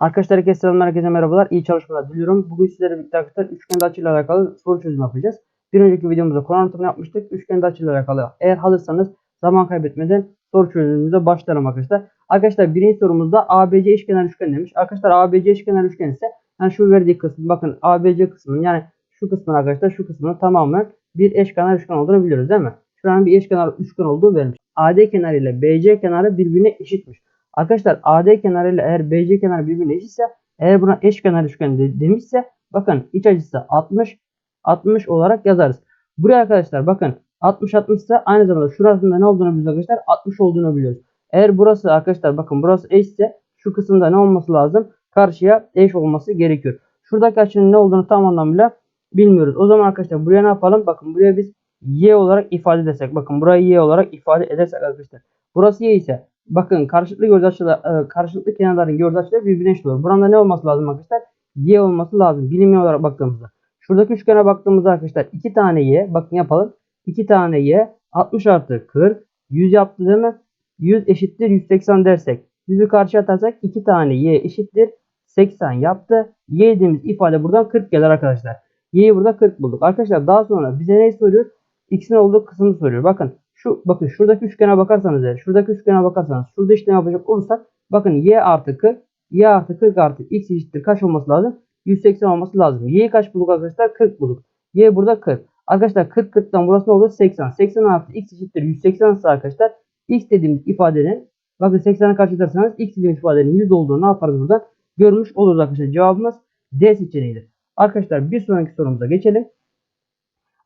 Arkadaşlar herkese selamlar, herkese merhabalar. İyi çalışmalar diliyorum. Bugün sizlere birlikte arkadaşlar üçgen açıyla alakalı soru çözümü yapacağız. Bir önceki videomuzda konu anlatımını yapmıştık. Üçgen açıyla alakalı. Eğer hazırsanız zaman kaybetmeden soru çözümümüze başlayalım arkadaşlar. Arkadaşlar birinci sorumuzda ABC eşkenar üçgen demiş. Arkadaşlar ABC eşkenar üçgen ise yani şu verdiği kısım bakın ABC kısmının yani şu kısmın arkadaşlar şu kısmının tamamen bir eşkenar üçgen olduğunu biliyoruz değil mi? Şuranın bir eşkenar üçgen olduğu verilmiş. AD kenarı ile BC kenarı birbirine eşitmiş. Arkadaşlar AD kenarı ile eğer BC kenarı birbirine eşitse eğer buna eşkenar üçgen de, demişse bakın iç açısı 60 60 olarak yazarız. Buraya arkadaşlar bakın 60 60 ise aynı zamanda şurasında ne olduğunu biliyoruz arkadaşlar 60 olduğunu biliyoruz. Eğer burası arkadaşlar bakın burası eşse şu kısımda ne olması lazım? Karşıya eş olması gerekiyor. Şuradaki açının ne olduğunu tam anlamıyla bilmiyoruz. O zaman arkadaşlar buraya ne yapalım? Bakın buraya biz y olarak ifade edersek. Bakın burayı y olarak ifade edersek arkadaşlar. Burası y ise bakın karşılıklı gördüğü açılar, e, karşılıklı kenarların gördüğü açılar birbirine eşit olur. Burada ne olması lazım arkadaşlar? Y olması lazım. Bilimli olarak baktığımızda. Şuradaki üçgene baktığımızda arkadaşlar 2 tane y. Bakın yapalım. 2 tane y 60 artı 40 100 yaptı değil mi? 100 eşittir 180 dersek. 100'ü karşıya atarsak 2 tane y eşittir 80 yaptı. Y dediğimiz ifade buradan 40 gelir arkadaşlar. Y'yi burada 40 bulduk. Arkadaşlar daha sonra bize ne soruyor? X'in olduğu kısmını soruyor. Bakın şu bakın şuradaki üçgene bakarsanız eğer şuradaki üçgene bakarsanız şurada işlem yapacak olursak bakın y artı 40 y artı 40 artı x eşittir kaç olması lazım? 180 olması lazım. Y'yi kaç bulduk arkadaşlar? 40 bulduk. Y burada 40. Arkadaşlar 40 40'tan burası ne olur? 80. 80 artı x eşittir 180 ise arkadaşlar x dediğimiz ifadenin bakın 80'e karşı ederseniz x dediğimiz ifadenin 100 olduğunu ne yaparız buradan? Görmüş oluruz arkadaşlar. Cevabımız D seçeneğidir. Arkadaşlar bir sonraki sorumuza geçelim.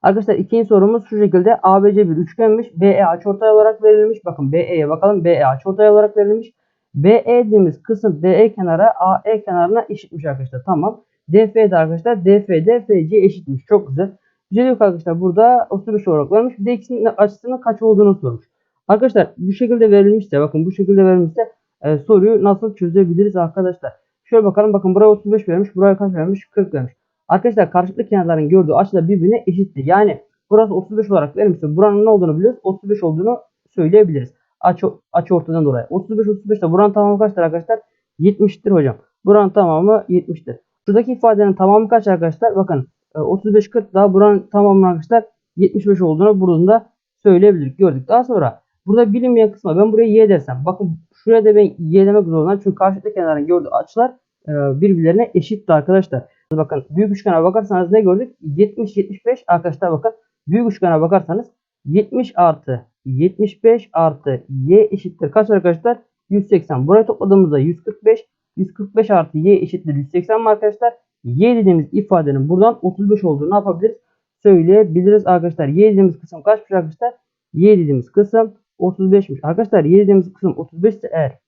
Arkadaşlar ikinci sorumuz şu şekilde ABC bir üçgenmiş. BE açıortay olarak verilmiş. Bakın BE'ye bakalım. BE açıortay olarak verilmiş. BE dediğimiz kısım BE kenara AE kenarına eşitmiş arkadaşlar. Tamam. DF de arkadaşlar DF'de FC eşitmiş. Çok güzel. Güzel yok arkadaşlar. Burada 35 olarak vermiş. Bir de ikisinin açısının kaç olduğunu sormuş. Arkadaşlar bu şekilde verilmişse bakın bu şekilde verilmişse e, soruyu nasıl çözebiliriz arkadaşlar. Şöyle bakalım. Bakın buraya 35 vermiş. Buraya kaç vermiş? 40 vermiş. Arkadaşlar karşılıklı kenarların gördüğü açılar birbirine eşittir. Yani burası 35 olarak verilmişse buranın ne olduğunu biliyoruz. 35 olduğunu söyleyebiliriz. Açı, açı ortadan dolayı. 35 35 de buranın tamamı kaçtır arkadaşlar? 70'tir hocam. Buranın tamamı 70'tir. Şuradaki ifadenin tamamı kaç arkadaşlar? Bakın 35 40 daha buranın tamamı arkadaşlar 75 olduğunu buradan da söyleyebiliriz. Gördük. Daha sonra burada bilinmeyen kısma ben buraya y dersem. Bakın şuraya da ben y demek zorundayım. Çünkü karşılıklı kenarın gördüğü açılar birbirlerine eşittir arkadaşlar. Bakın büyük üçgene bakarsanız ne gördük? 70 75 arkadaşlar bakın. Büyük üçgene bakarsanız 70 artı 75 artı y eşittir kaç arkadaşlar? 180. Burayı topladığımızda 145. 145 artı y eşittir 180 mi arkadaşlar? Y dediğimiz ifadenin buradan 35 olduğunu ne yapabiliriz? Söyleyebiliriz arkadaşlar. Y dediğimiz kısım kaçmış arkadaşlar? Y dediğimiz kısım 35'miş. Arkadaşlar Y dediğimiz kısım 35 ise eğer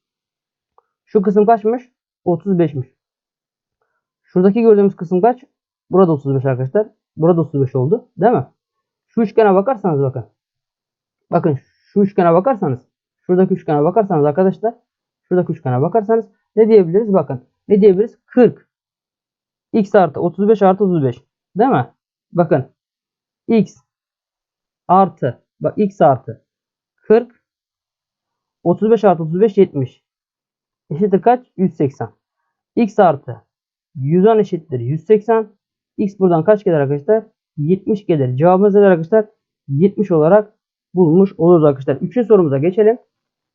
şu kısım kaçmış? 35'miş. Şuradaki gördüğümüz kısım kaç? Burada 35 arkadaşlar. Burada 35 oldu. Değil mi? Şu üçgene bakarsanız bakın. Bakın şu üçgene bakarsanız. Şuradaki üçgene bakarsanız arkadaşlar. Şuradaki üçgene bakarsanız ne diyebiliriz? Bakın. Ne diyebiliriz? 40. X artı 35 artı 35. Değil mi? Bakın. X artı. Bak X artı. 40. 35 artı 35 70. Eşittir kaç? 180. X artı 110 eşittir 180. X buradan kaç gelir arkadaşlar? 70 gelir. Cevabımız nedir arkadaşlar? 70 olarak bulmuş oluruz arkadaşlar. Üçüncü sorumuza geçelim.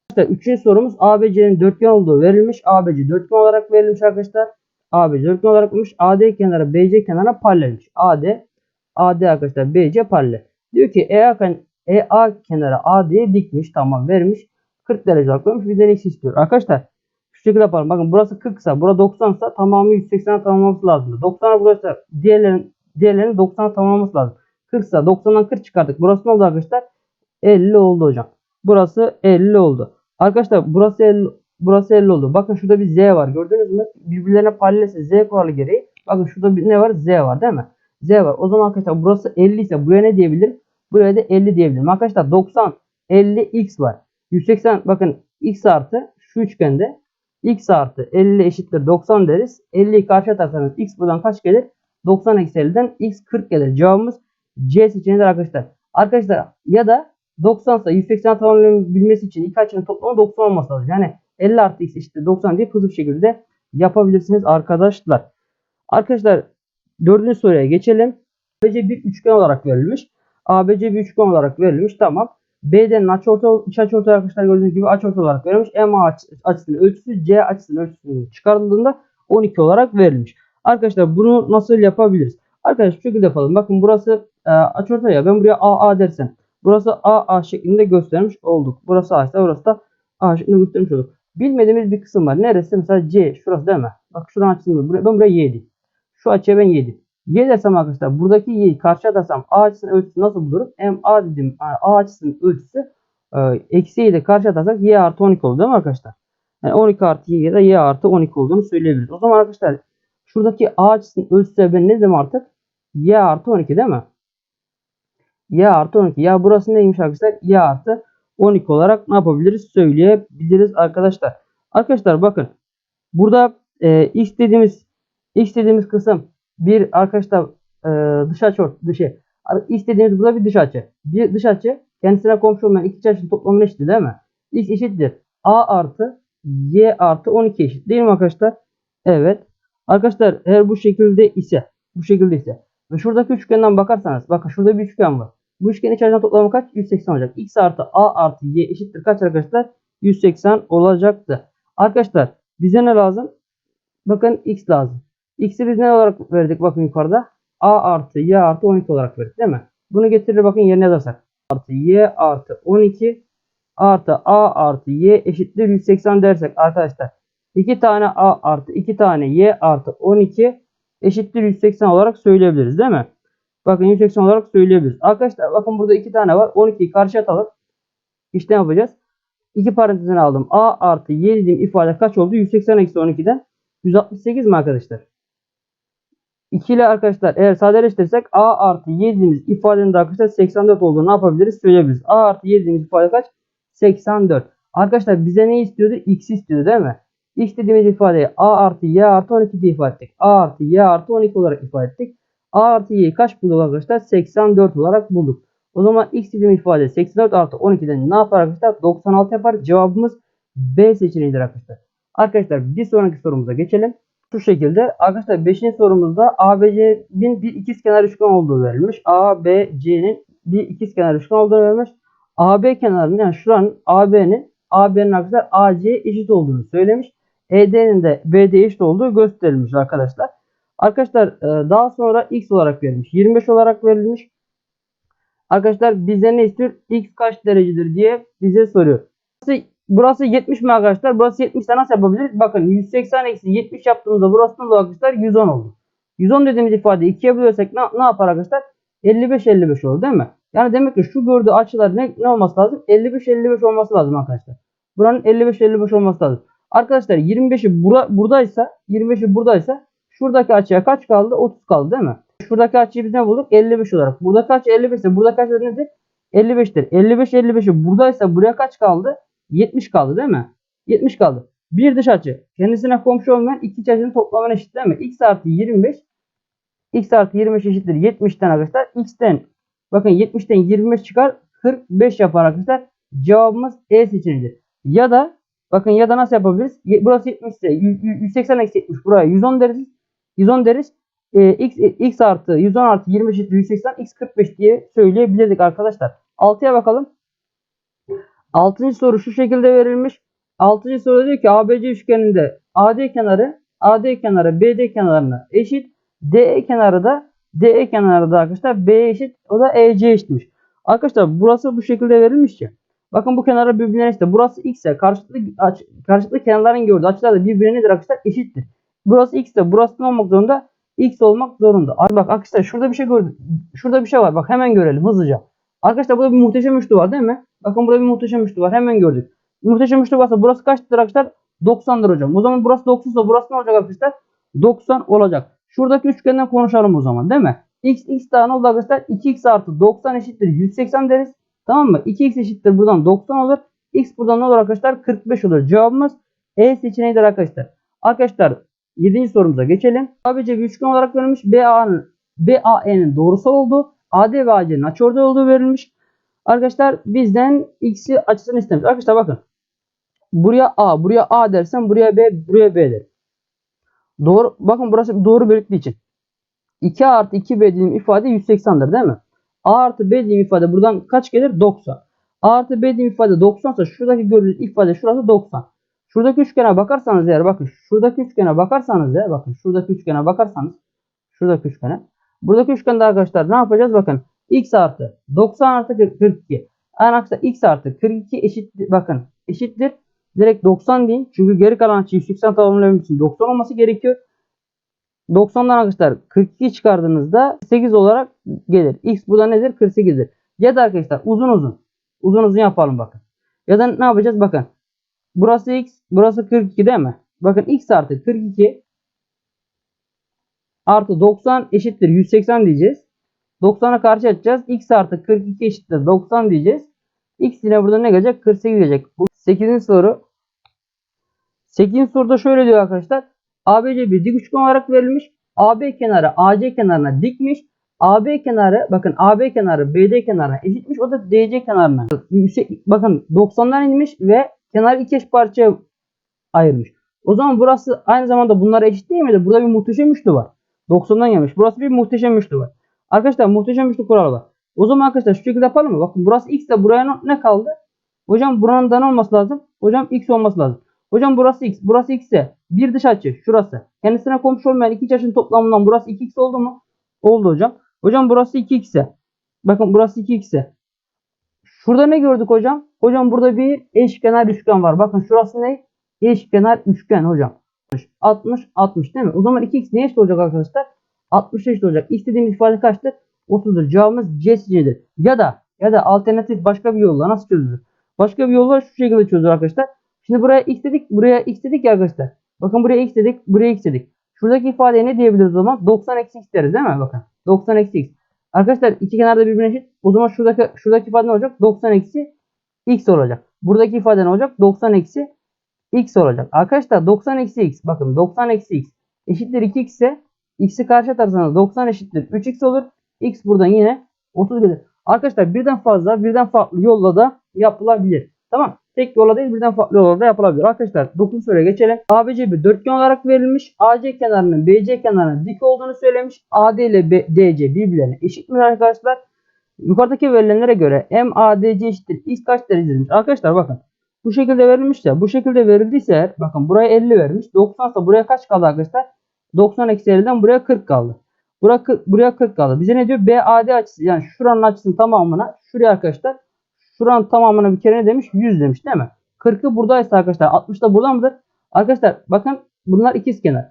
Arkadaşlar üçüncü sorumuz ABC'nin dörtgen olduğu verilmiş. ABC dörtgen olarak verilmiş arkadaşlar. ABC dörtgen olarak verilmiş. AD kenarı BC kenarına paralelmiş. AD AD arkadaşlar BC paralel. Diyor ki EA, EA kenarı AD'ye dikmiş. Tamam vermiş. 40 derece olarak vermiş. Bizden x istiyor. Arkadaşlar şu şekilde yapalım. Bakın burası 40 ise burada 90 ise tamamı 180 tamamlaması lazım. 90'a burası diğerlerin diğerlerinin 90 tamamlaması lazım. 40 ise 90'dan 40 çıkardık. Burası ne oldu arkadaşlar? 50 oldu hocam. Burası 50 oldu. Arkadaşlar burası 50 burası 50 oldu. Bakın şurada bir Z var. Gördünüz mü? Birbirlerine paralelse Z kuralı gereği. Bakın şurada bir ne var? Z var değil mi? Z var. O zaman arkadaşlar burası 50 ise buraya ne diyebilirim? Buraya da 50 diyebilirim. Arkadaşlar 90 50 x var. 180 bakın x artı şu üçgende x artı 50 eşittir 90 deriz. 50'yi karşı atarsanız x buradan kaç gelir? 90 eksi 50'den x 40 gelir. Cevabımız C seçeneğidir arkadaşlar. Arkadaşlar ya da 90 ise 180 tamamlayabilmesi için iki açının toplamı 90 olması lazım. Yani 50 artı x eşittir 90 diye hızlı bir şekilde yapabilirsiniz arkadaşlar. Arkadaşlar dördüncü soruya geçelim. ABC bir üçgen olarak verilmiş. ABC bir üçgen olarak verilmiş. Tamam. B'den açıortay, iç açıortay arkadaşlar gördüğünüz gibi açıortay olarak verilmiş. MA aç- açısının ölçüsü C açısının ölçüsü çıkarıldığında 12 olarak verilmiş. Arkadaşlar bunu nasıl yapabiliriz? Arkadaşlar şu şekilde yapalım. Bakın burası e, açıortay ya. Ben buraya AA dersem. Burası AA şeklinde göstermiş olduk. Burası A ise burası da A şeklinde göstermiş olduk. Bilmediğimiz bir kısım var. Neresi? Mesela C. Şurası değil mi? Bak şuranın açısını ben buraya 7. Şu açıya ben 7. Y dersem arkadaşlar buradaki y'yi karşıya atarsam A açısının ölçüsü nasıl bulurum? M A dedim A açısının ölçüsü e, eksi y'yi de karşıya atarsak y artı 12 olur değil mi arkadaşlar? Yani 12 artı y ya da y artı 12 olduğunu söyleyebiliriz. O zaman arkadaşlar şuradaki A açısının ölçüsü ben ne dedim artık? Y artı 12 değil mi? Y artı 12. Ya burası neymiş arkadaşlar? Y artı 12 olarak ne yapabiliriz? Söyleyebiliriz arkadaşlar. Arkadaşlar bakın. Burada e, x dediğimiz kısım bir arkadaşlar e, dış açı dışı. X dediğimiz burada bir dış açı. Bir dış açı kendisine komşu olmayan iki açının toplamına eşittir değil mi? X eşittir. A artı Y artı 12 eşit değil mi arkadaşlar? Evet. Arkadaşlar eğer bu şekilde ise bu şekilde ise ve şuradaki üçgenden bakarsanız bakın şurada bir üçgen var. Bu üçgenin iç açıdan toplamı kaç? 180 olacak. X artı A artı Y eşittir kaç arkadaşlar? 180 olacaktı. Arkadaşlar bize ne lazım? Bakın X lazım. X'i biz ne olarak verdik bakın yukarıda? A artı Y artı 12 olarak verdik değil mi? Bunu getirir bakın yerine yazarsak. Artı Y artı 12 artı A artı Y eşittir 180 dersek arkadaşlar. 2 tane A artı 2 tane Y artı 12 eşittir 180 olarak söyleyebiliriz değil mi? Bakın 180 olarak söyleyebiliriz. Arkadaşlar bakın burada 2 tane var. 12'yi karşıya atalım. İşte ne yapacağız? 2 parantezine aldım. A artı Y dediğim ifade kaç oldu? 180 eksi 12'den 168 mi arkadaşlar? 2 ile arkadaşlar eğer sadeleştirirsek A artı Y dediğimiz ifadenin de arkadaşlar 84 olduğunu ne yapabiliriz? Söyleyebiliriz. A artı Y dediğimiz ifade kaç? 84. Arkadaşlar bize ne istiyordu? X istiyordu değil mi? X dediğimiz ifadeyi A artı Y artı 12 diye ifade ettik. A artı Y artı 12 olarak ifade ettik. A artı Y'yi kaç bulduk arkadaşlar? 84 olarak bulduk. O zaman X dediğimiz ifade 84 artı 12'den ne yapar arkadaşlar? 96 yapar. Cevabımız B seçeneğidir arkadaşlar. Arkadaşlar bir sonraki sorumuza geçelim. Şu şekilde arkadaşlar 5. sorumuzda ABC'nin bir ikizkenar üçgen olduğu verilmiş. ABC'nin bir ikizkenar üçgen olduğu verilmiş. AB kenarının yani şuranın AB'nin AB'nin arkadaşlar AC eşit olduğunu söylemiş. ED'nin de BD eşit olduğu gösterilmiş arkadaşlar. Arkadaşlar e, daha sonra X olarak verilmiş. 25 olarak verilmiş. Arkadaşlar bize ne istiyor? X kaç derecedir diye bize soruyor. Burası 70 mi arkadaşlar? Burası 70 ise nasıl yapabiliriz? Bakın 180 eksi 70 yaptığımızda burası ne oldu arkadaşlar? 110 oldu. 110 dediğimiz ifadeyi ikiye bölürsek ne, ne yapar arkadaşlar? 55-55 olur değil mi? Yani demek ki şu gördüğü açılar ne, ne olması lazım? 55-55 olması lazım arkadaşlar. Buranın 55-55 olması lazım. Arkadaşlar 25'i bura, buradaysa 25'i buradaysa şuradaki açıya kaç kaldı? 30 kaldı değil mi? Şuradaki açıyı biz ne bulduk? 55 olarak. Buradaki açı 55 ise buradaki açı nedir? 55'tir. 55 55'i buradaysa buraya kaç kaldı? 70 kaldı değil mi? 70 kaldı. Bir dış açı kendisine komşu olmayan iki iç açının toplamına eşit değil mi? X artı 25 X artı 25 eşittir 70'ten arkadaşlar. X'ten bakın 70'ten 25 çıkar 45 yapar arkadaşlar. Cevabımız E seçeneğidir. Ya da bakın ya da nasıl yapabiliriz? Burası 70 ise 180 eksi 70 buraya 110 deriz. 110 deriz. Ee, x, x artı 110 artı 20 eşittir 180 x 45 diye söyleyebilirdik arkadaşlar. 6'ya bakalım. 6. soru şu şekilde verilmiş. 6. soru diyor ki ABC üçgeninde AD kenarı AD kenarı BD kenarına eşit. DE kenarı da DE kenarı da arkadaşlar B eşit. O da EC eşitmiş. Arkadaşlar burası bu şekilde verilmiş ki. Bakın bu kenarı birbirine eşit. Burası x ise karşılıklı, aç, karşılıklı kenarların gördüğü açılar da birbirine nedir arkadaşlar? Eşittir. Burası x ise burası ne olmak zorunda? X olmak zorunda. Ay bak arkadaşlar şurada bir şey gördüm. Şurada bir şey var. Bak hemen görelim hızlıca. Arkadaşlar burada bir muhteşem üçlü var değil mi? Bakın burada bir muhteşem üçlü var. Hemen gördük. Muhteşem üçlü varsa burası kaçtır arkadaşlar? 90'dır hocam. O zaman burası 90 ise burası ne olacak arkadaşlar? 90 olacak. Şuradaki üçgenden konuşalım o zaman değil mi? x x tane oldu arkadaşlar. 2x artı 90 eşittir 180 deriz. Tamam mı? 2x eşittir buradan 90 olur. x buradan ne olur arkadaşlar? 45 olur. Cevabımız E seçeneğidir arkadaşlar. Arkadaşlar 7. sorumuza geçelim. ABC bir üçgen olarak verilmiş. BA'nın BAE'nin doğrusal olduğu, AD ve AC'nin açıortay olduğu verilmiş. Arkadaşlar bizden x'i açısını istemiş. Arkadaşlar bakın. Buraya A, buraya A dersem buraya B, buraya B derim. Doğru. Bakın burası doğru bölüktüğü için. 2 artı 2b dediğim ifade 180'dir değil mi? A artı B dediğim ifade buradan kaç gelir? 90. A artı B dediğim ifade 90 ise şuradaki gördüğünüz ifade şurası 90. Şuradaki üçgene bakarsanız eğer bakın şuradaki üçgene bakarsanız eğer bakın şuradaki üçgene bakarsanız şuradaki üçgene. Buradaki üçgende arkadaşlar ne yapacağız? Bakın x artı 90 artı 40 42. Yani arkadaşlar x artı 42 eşittir. Bakın eşittir. Direkt 90 deyin. Çünkü geri kalan açıyı 180 tamamlamak için 90 olması gerekiyor. 90'dan arkadaşlar 42 çıkardığınızda 8 olarak gelir. X burada nedir? 48'dir. Ya da arkadaşlar uzun uzun. Uzun uzun yapalım bakın. Ya da ne yapacağız? Bakın. Burası X. Burası 42 değil mi? Bakın X artı 42 artı 90 eşittir 180 diyeceğiz. 90'a karşı atacağız. X artı 42 eşittir 90 diyeceğiz. X yine burada ne gelecek? 48 gelecek. Bu 8. soru. 8. soruda şöyle diyor arkadaşlar. ABC bir dik üçgen olarak verilmiş. AB kenarı AC kenarına dikmiş. AB kenarı bakın AB kenarı BD kenarına eşitmiş. O da DC kenarına. Bakın 90'dan inmiş ve kenarı iki eş parçaya ayırmış. O zaman burası aynı zamanda bunlara eşit değil miydi? Burada bir muhteşem üçlü var. 90'dan gelmiş. Burası bir muhteşem üçlü var. Arkadaşlar muhteşem üçlü kuralı var. O zaman arkadaşlar şu şekilde yapalım mı? Bakın burası x de buraya ne kaldı? Hocam buranın da ne olması lazım? Hocam x olması lazım. Hocam burası x. Burası x ise bir dış açı şurası. Kendisine komşu olmayan iki açının toplamından burası 2x oldu mu? Oldu hocam. Hocam burası 2x ise. Bakın burası 2x ise. Şurada ne gördük hocam? Hocam burada bir eşkenar üçgen var. Bakın şurası ne? Eşkenar üçgen hocam. 60 60 değil mi? O zaman 2x ne eşit olacak arkadaşlar? 60 eşit olacak. X dediğimiz ifade kaçtır? 30'dur. Cevabımız C seçeneğidir. Ya da ya da alternatif başka bir yolla nasıl çözülür? Başka bir yolla şu şekilde çözülür arkadaşlar. Şimdi buraya x dedik, buraya x dedik ya arkadaşlar. Bakın buraya x dedik, buraya x dedik. Şuradaki ifadeye ne diyebiliriz o zaman? 90 eksi x deriz değil mi? Bakın 90 eksi x. Arkadaşlar iki kenarda birbirine eşit. O zaman şuradaki şuradaki ifade ne olacak? 90 eksi x olacak. Buradaki ifade ne olacak? 90 eksi x olacak. Arkadaşlar 90 eksi x. Bakın 90 eksi x eşittir 2x ise x'i karşı atarsanız 90 eşittir 3x olur. x buradan yine 30 gelir. Arkadaşlar birden fazla birden farklı yolla da yapılabilir. Tamam. Tek yolla değil birden farklı yolla da yapılabilir. Arkadaşlar 9 soruya geçelim. ABC bir dörtgen olarak verilmiş. AC kenarının BC kenarına dik olduğunu söylemiş. AD ile B, DC birbirlerine eşitmiş arkadaşlar. Yukarıdaki verilenlere göre MADC eşittir x kaç derecedir? Arkadaşlar bakın. Bu şekilde verilmiş ya. Bu şekilde verildiyse bakın buraya 50 vermiş. 90 ise buraya kaç kaldı arkadaşlar? 90 eksi 50'den buraya 40 kaldı. Buraya 40, buraya 40 kaldı. Bize ne diyor? BAD açısı yani şuranın açısının tamamına şuraya arkadaşlar şuranın tamamına bir kere ne demiş? 100 demiş değil mi? 40'ı buradaysa arkadaşlar 60 da burada mıdır? Arkadaşlar bakın bunlar ikiz kenar.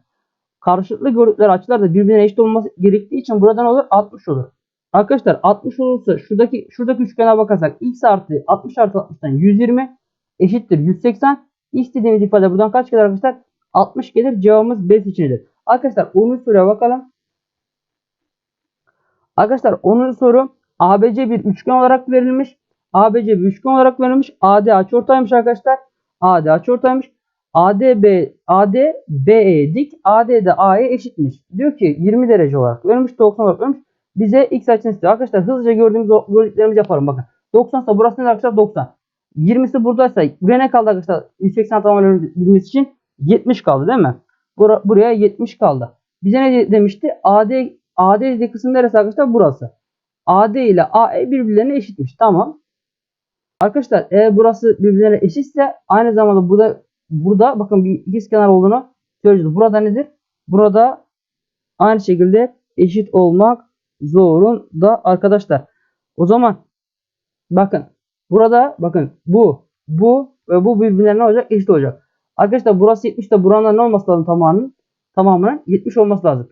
Karşılıklı gördükleri açılar da birbirine eşit olması gerektiği için buradan olur 60 olur. Arkadaşlar 60 olursa şuradaki şuradaki üçgene bakarsak x artı 60 artı 60'tan 120 eşittir 180. X dediğimiz ifade buradan kaç gelir arkadaşlar? 60 gelir. Cevabımız B seçeneğidir. Arkadaşlar 10. soruya bakalım. Arkadaşlar 10. soru ABC bir üçgen olarak verilmiş. ABC bir üçgen olarak verilmiş. AD açıortaymış arkadaşlar. AD açıortaymış. ADB AD BE dik. AD de AE eşitmiş. Diyor ki 20 derece olarak verilmiş. 90 olarak verilmiş. Bize x açısını istiyor. Arkadaşlar hızlıca gördüğümüz gördüklerimizi yapalım bakın. 90 ise burası ne arkadaşlar 90. 20'si buradaysa buraya ne kaldı arkadaşlar? 180 tamamlayabilmemiz için 70 kaldı değil mi? Bura, buraya 70 kaldı. Bize ne demişti? AD AD kısım neresi arkadaşlar? Burası. AD ile AE birbirlerine eşitmiş. Tamam. Arkadaşlar eğer burası birbirlerine eşitse aynı zamanda burada burada bakın bir ikizkenar olduğunu söyleyeceğiz. Burada nedir? Burada aynı şekilde eşit olmak zorunda arkadaşlar. O zaman bakın burada bakın bu bu ve bu birbirlerine olacak eşit olacak. Arkadaşlar burası 70 de buranın ne olması lazım tamamının? Tamamının 70 olması lazım.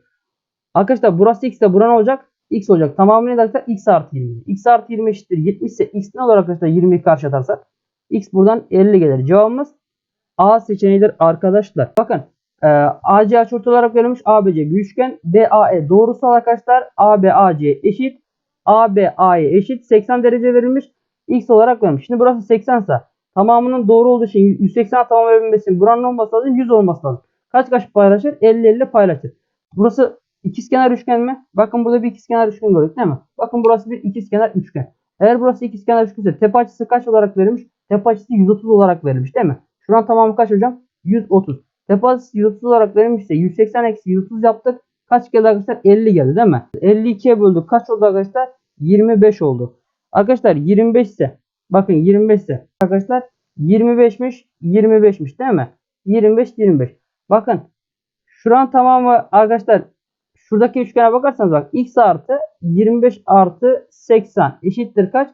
Arkadaşlar burası x de buranın olacak? X olacak. Tamamı ne derse x artı 20. x artı 20 eşittir 70 ise x ne olur arkadaşlar 20'yi karşı atarsak? x buradan 50 gelir. Cevabımız A seçeneğidir arkadaşlar. Bakın e, AC açıortay olarak verilmiş ABC bir üçgen. BAE doğrusal arkadaşlar. AB AC eşit. AB AE eşit. 80 derece verilmiş. X olarak vermiş. Şimdi burası 80 ise tamamının doğru olduğu için 180 tamam verilmesi için buranın olması lazım 100 olması lazım. Kaç kaç paylaşır? 50-50 paylaşır. Burası ikizkenar üçgen mi? Bakın burada bir ikizkenar üçgen gördük değil mi? Bakın burası bir ikizkenar üçgen. Eğer burası ikizkenar üçgen ise tepe açısı kaç olarak verilmiş? Tepe açısı 130 olarak verilmiş değil mi? Şuran tamamı kaç hocam? 130. Defa açısı 130 olarak verilmişse 180 eksi 130 yaptık. Kaç geldi arkadaşlar? 50 geldi değil mi? 52'ye böldük. Kaç oldu arkadaşlar? 25 oldu. Arkadaşlar 25 ise bakın 25 ise arkadaşlar 25'miş 25'miş değil mi? 25 25. Bakın şuran tamamı arkadaşlar şuradaki üçgene bakarsanız bak x artı 25 artı 80 eşittir kaç?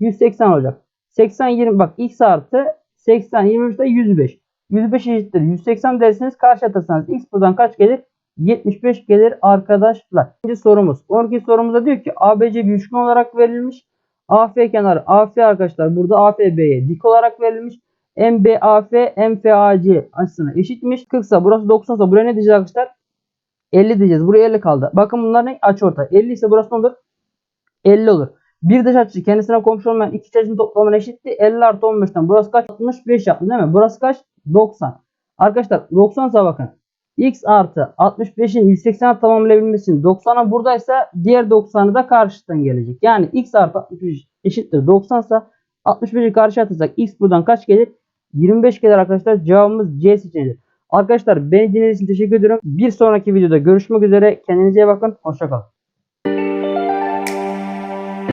180 olacak. 80 20 bak x artı 80 25 de 105. 105 eşittir 180 derseniz karşı atarsanız x buradan kaç gelir? 75 gelir arkadaşlar. İkinci sorumuz. 12 sorumuzda diyor ki ABC bir üçgen olarak verilmiş. AF kenarı AF arkadaşlar burada AFB'ye dik olarak verilmiş. MBAF MFAC açısına eşitmiş. 40 ise burası 90 ise buraya ne diyeceğiz arkadaşlar? 50 diyeceğiz. Buraya 50 kaldı. Bakın bunlar ne? Açıortay. 50 ise burası ne olur? 50 olur. Bir dış açı kendisine komşu olmayan iki açının toplamına eşitti. 50 artı 15'ten burası kaç? 65 yaptı değil mi? Burası kaç? 90. Arkadaşlar 90 ise bakın. X artı 65'in 180'e tamamlayabilmesi için 90'a buradaysa diğer 90'ı da karşıdan gelecek. Yani X artı 65 eşittir 90 ise 65'i karşı atırsak X buradan kaç gelir? 25 gelir arkadaşlar. Cevabımız C seçeneğidir. Arkadaşlar beni dinlediğiniz için teşekkür ediyorum. Bir sonraki videoda görüşmek üzere. Kendinize iyi bakın. Hoşçakalın.